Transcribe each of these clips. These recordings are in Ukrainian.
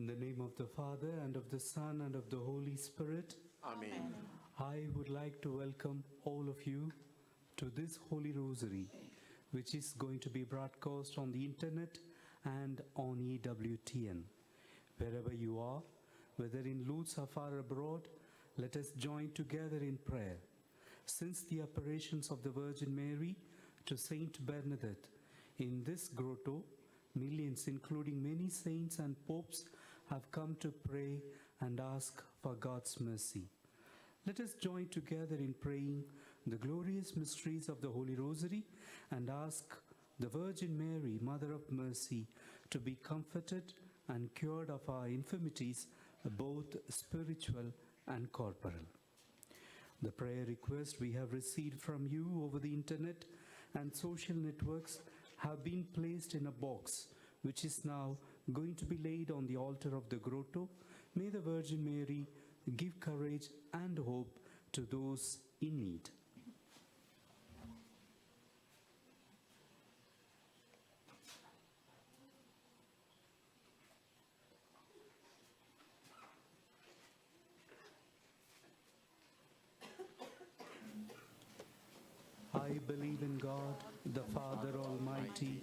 In the name of the Father, and of the Son, and of the Holy Spirit, Amen. I would like to welcome all of you to this Holy Rosary, which is going to be broadcast on the internet and on EWTN. Wherever you are, whether in Lutz or far abroad, let us join together in prayer. Since the apparitions of the Virgin Mary to Saint Bernadette in this grotto, millions, including many saints and popes, have come to pray and ask for God's mercy. Let us join together in praying the glorious mysteries of the Holy Rosary and ask the Virgin Mary, Mother of Mercy, to be comforted and cured of our infirmities, both spiritual and corporal. The prayer request we have received from you over the internet and social networks have been placed in a box which is now going to be laid on the altar of the grotto. May the Virgin Mary give courage and hope to those in need. I believe in God, the Father Almighty,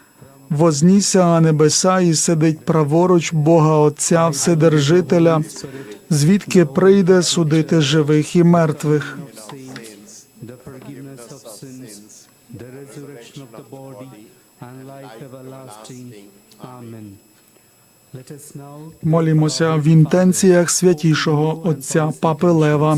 Вознісся на небеса і сидить праворуч Бога Отця Вседержителя, звідки прийде судити живих і мертвих. Молімося в інтенціях святішого Отця Папи Лева.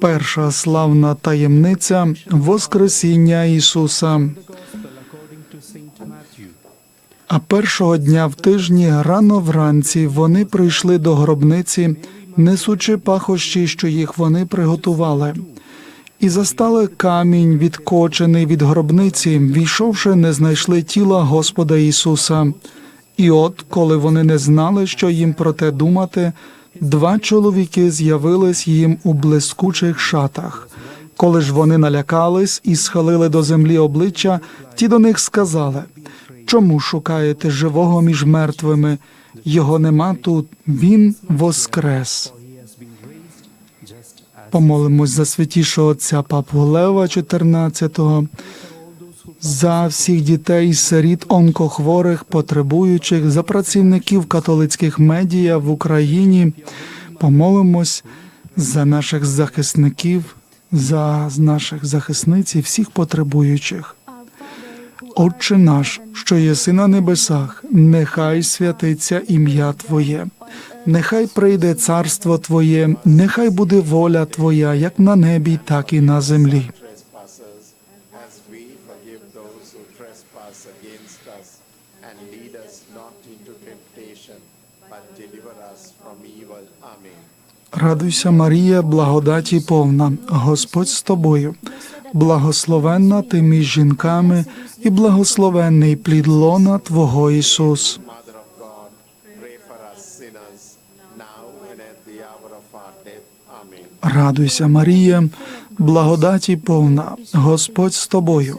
Перша славна таємниця Воскресіння Ісуса. А першого дня в тижні рано вранці вони прийшли до гробниці, несучи пахощі, що їх вони приготували. І застали камінь, відкочений від гробниці, війшовши, не знайшли тіла Господа Ісуса. І от, коли вони не знали, що їм про те думати, два чоловіки з'явились їм у блискучих шатах. Коли ж вони налякались і схилили до землі обличчя, ті до них сказали: Чому шукаєте живого між мертвими? Його нема тут, він воскрес. Помолимось за святішого отця Папу Лева XIV, за всіх дітей, сиріт, онкохворих, потребуючих, за працівників католицьких медіа в Україні. Помолимось за наших захисників, за наших захисниць і всіх потребуючих. Отче наш, що єси на небесах, нехай святиться ім'я Твоє, нехай прийде царство Твоє, нехай буде воля Твоя, як на небі, так і на землі. Trespass against us, and lead us not into temptation, but Радуйся, Марія, благодаті повна, Господь з тобою, благословенна ти між жінками, і благословенний плід лона Твого Ісус. Us. Amen. Радуйся, Марія, благодаті повна, Господь з тобою,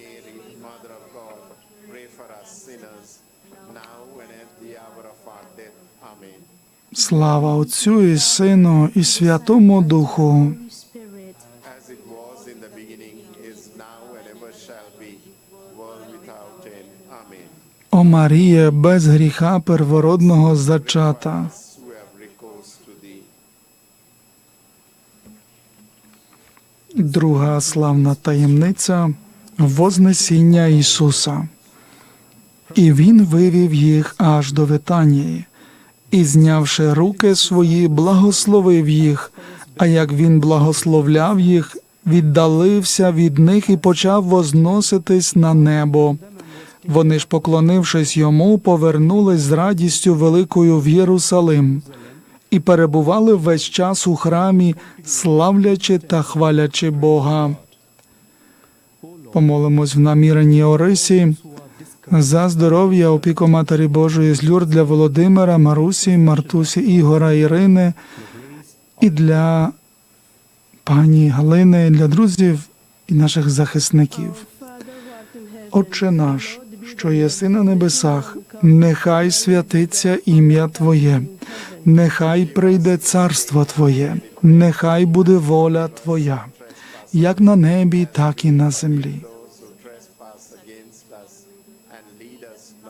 Слава Отцю і Сину, і Святому Духу. О Марія, без гріха первородного зачата. Друга славна таємниця Вознесіння Ісуса. І Він вивів їх аж до Витанії, і, знявши руки свої, благословив їх, а як він благословляв їх, віддалився від них і почав возноситись на небо. Вони ж, поклонившись йому, повернулись з радістю великою в Єрусалим і перебували весь час у храмі, славлячи та хвалячи Бога. Помолимось в наміренні Орисі за здоров'я опіку Матері Божої з Люр для Володимира, Марусі, Мартусі, Ігора, Ірини і для пані Галини, для друзів і наших захисників. Отче наш, що єси на небесах, нехай святиться ім'я Твоє, нехай прийде царство Твоє, нехай буде воля Твоя, як на небі, так і на землі. Those who trespass against us, and lead us not into temptation, but deliver us from evil. Amen.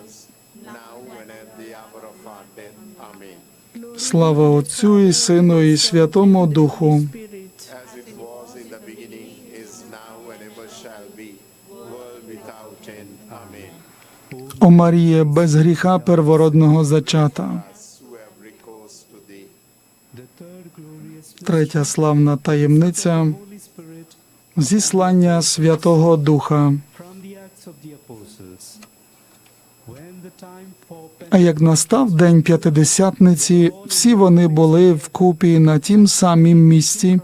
Слава Отцю і Сину, і Святому Духу. О Маріє, без гріха первородного зачата. Третя славна таємниця зіслання Святого Духа. А як настав день п'ятидесятниці, всі вони були вкупі на тім самім місці,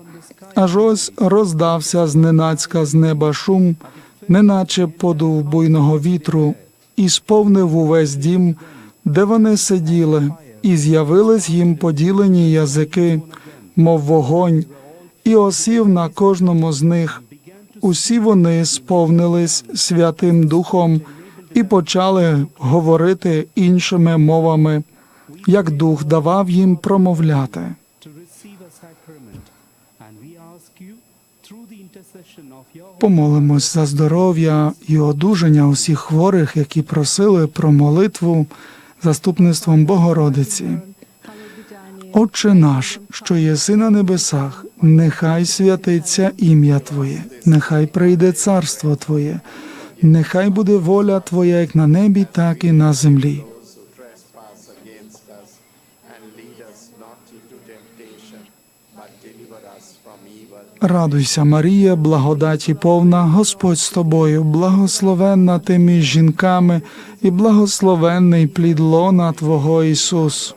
аж ось роздався зненацька з неба шум, неначе подув буйного вітру, і сповнив увесь дім, де вони сиділи, і з'явились їм поділені язики, мов вогонь, і осів на кожному з них. Усі вони сповнились Святим Духом і почали говорити іншими мовами, як Дух давав їм промовляти. Помолимось за здоров'я і одужання усіх хворих, які просили про молитву заступництвом Богородиці. Отче наш, що єси на небесах, нехай святиться ім'я Твоє, нехай прийде царство Твоє, нехай буде воля Твоя як на небі, так і на землі. Радуйся, Марія, благодаті повна, Господь з тобою, благословенна ти між жінками, і благословенний плід лона Твого Ісус.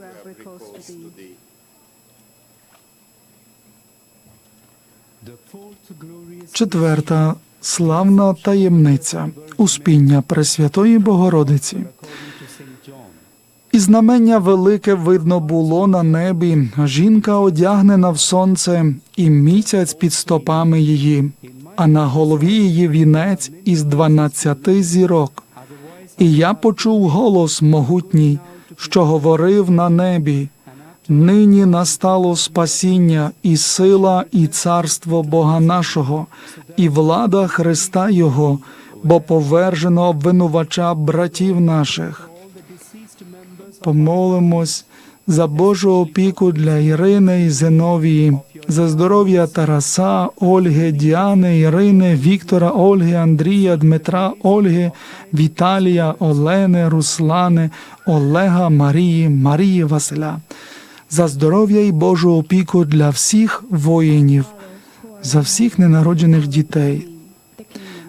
Четверта славна таємниця успіння Пресвятої Богородиці. І знамення велике видно було на небі. Жінка одягнена в сонце, і місяць під стопами її, а на голові її вінець із дванадцяти зірок. І я почув голос могутній, що говорив на небі. Нині настало спасіння і сила, і царство Бога нашого, і влада Христа Його, бо повержено обвинувача братів наших. Помолимось за Божу опіку для Ірини і Зиновії, за здоров'я Тараса, Ольги, Діани, Ірини, Віктора, Ольги, Андрія, Дмитра, Ольги, Віталія, Олени, Руслани, Олега, Марії, Марії Василя, за здоров'я і Божу опіку для всіх воїнів, за всіх ненароджених дітей,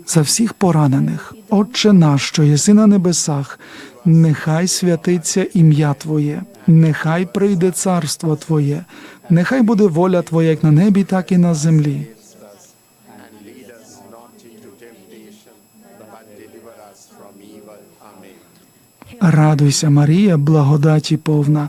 за всіх поранених. Отче наш, що єси на небесах, нехай святиться ім'я Твоє, нехай прийде царство Твоє, нехай буде воля Твоя як на небі, так і на землі. Радуйся, Марія, благодаті повна,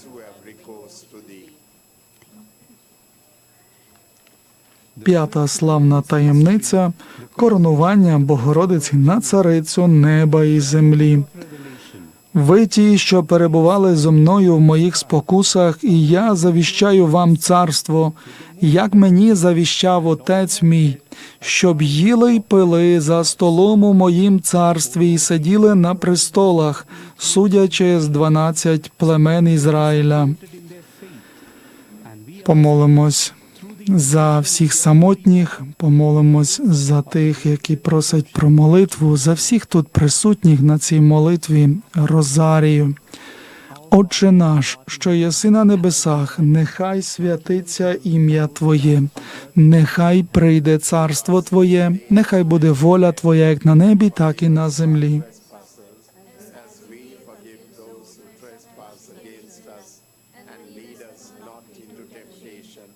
П'ята славна таємниця коронування Богородиці на царицю неба і землі. Ви ті, що перебували зо мною в моїх спокусах, і я завіщаю вам царство, як мені завіщав отець мій, щоб їли й пили за столом у моїм царстві і сиділи на престолах, судячи з дванадцять племен Ізраїля. Помолимось за всіх самотніх, помолимось за тих, які просять про молитву, за всіх тут присутніх на цій молитві Розарію. Отче наш, що єси на небесах, нехай святиться ім'я Твоє, нехай прийде царство Твоє, нехай буде воля Твоя як на небі, так і на землі. as we forgive those who trespass against us, and lead us not into temptation,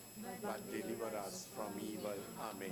but deliver us from evil. Amen.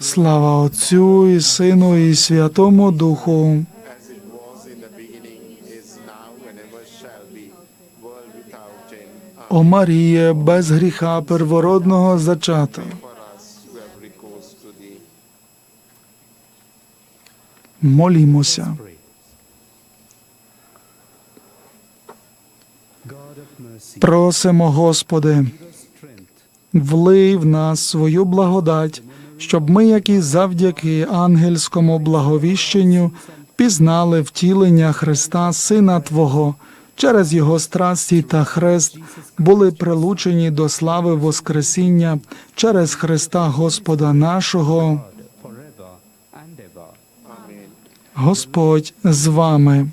Слава Отцю і Сину і Святому Духу. О Маріє, без гріха первородного зачата. Молімося. Просимо, Господи, влий в нас свою благодать, щоб ми, як і завдяки ангельському благовіщенню, пізнали втілення Христа, Сина Твого, через Його страсті та хрест були прилучені до слави Воскресіння через Христа Господа нашого. Господь з вами.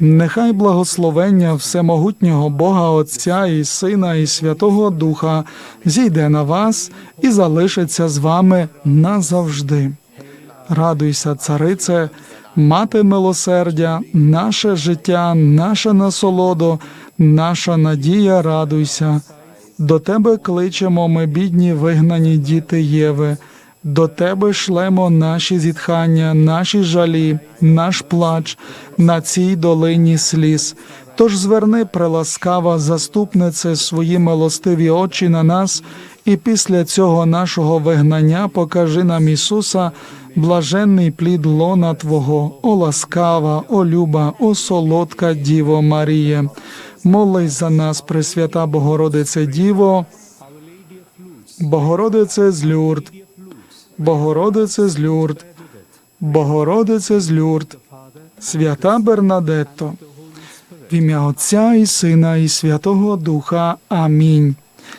Нехай благословення всемогутнього Бога Отця і Сина і Святого Духа зійде на вас і залишиться з вами назавжди. Радуйся, царице, мати милосердя, наше життя, наша насолодо, наша надія, радуйся. До тебе кличемо ми, бідні вигнані діти Єви. До тебе шлемо наші зітхання, наші жалі, наш плач на цій долині сліз. Тож зверни, преласкава заступнице, свої милостиві очі на нас, і після цього нашого вигнання покажи нам Ісуса, блаженний плід лона Твого, о ласкава, о люба, о солодка Діво Маріє. Молись за нас, Пресвята Богородице Діво, Богородице з Люрд, Богородице з Люрд, Богородице з Люрд, свята Бернадетто, в ім'я Отця і Сина і Святого Духа. Амінь.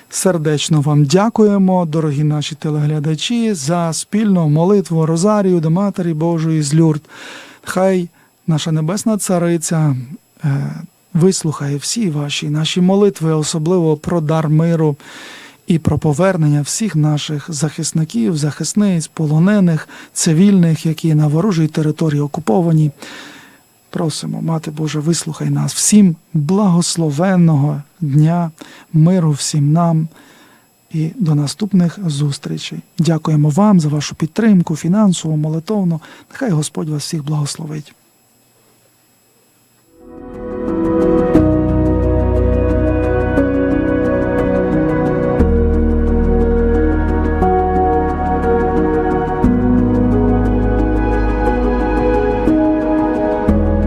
Сердечно вам дякуємо, дорогі наші телеглядачі, за спільну молитву Розарію до Матері Божої з Люрд. Хай наша Небесна Цариця е, вислухає всі ваші наші молитви, особливо про дар миру і про повернення всіх наших захисників, захисниць, полонених, цивільних, які на ворожій території окуповані. Просимо, мати Боже, вислухай нас всім благословенного дня, миру, всім нам і до наступних зустрічей. Дякуємо вам за вашу підтримку, фінансово, молитовно. Нехай Господь вас всіх благословить.